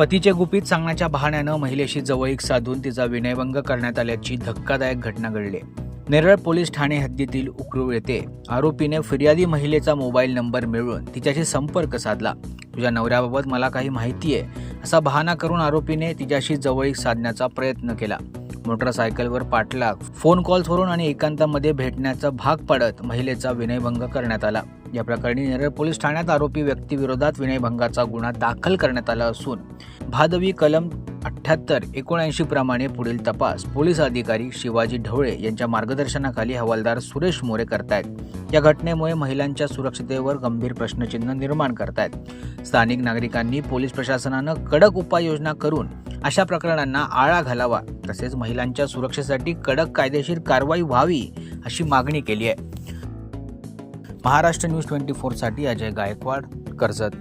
पतीचे गुपित सांगण्याच्या बहाण्यानं महिलेशी जवळीक साधून तिचा विनयभंग करण्यात आल्याची धक्कादायक घटना घडली. नेरळ पोलीस ठाणे हद्दीतील उकरूळ येथे आरोपीने फिर्यादी महिलेचा मोबाईल नंबर मिळवून तिच्याशी संपर्क साधला. तुझ्या नवऱ्याबाबत मला काही माहिती आहे असा बहाणा करून आरोपीने तिच्याशी जवळीक साधण्याचा प्रयत्न केला. मोटरसायकलवर पाठलाग. फोन कॉल्सवरून आणि एकांतामध्ये भेटण्याचा भाग पाडत महिलेचा विनयभंग करण्यात आला. या प्रकरणी नेरळ पोलीस ठाण्यात आरोपी व्यक्तीविरोधात विनयभंगाचा गुन्हा दाखल करण्यात आला असून भादवी कलम अठ्ठ्याहत्तर एकोणऐंशी प्रमाणे पुढील तपास पोलीस अधिकारी शिवाजी ढवळे यांच्या मार्गदर्शनाखाली हवालदार सुरेश मोरे करतायत. या घटनेमुळे महिलांच्या सुरक्षिततेवर गंभीर प्रश्नचिन्ह निर्माण करतायत. स्थानिक नागरिकांनी पोलीस प्रशासनानं कडक उपाययोजना करून अशा प्रकरणांना आळा घालावा तसेच महिलांच्या सुरक्षेसाठी कडक कायदेशीर कारवाई व्हावी अशी मागणी केली आहे. महाराष्ट्र न्यूज ट्वेंटी फोरसाठी अजय गायकवाड कर्जत.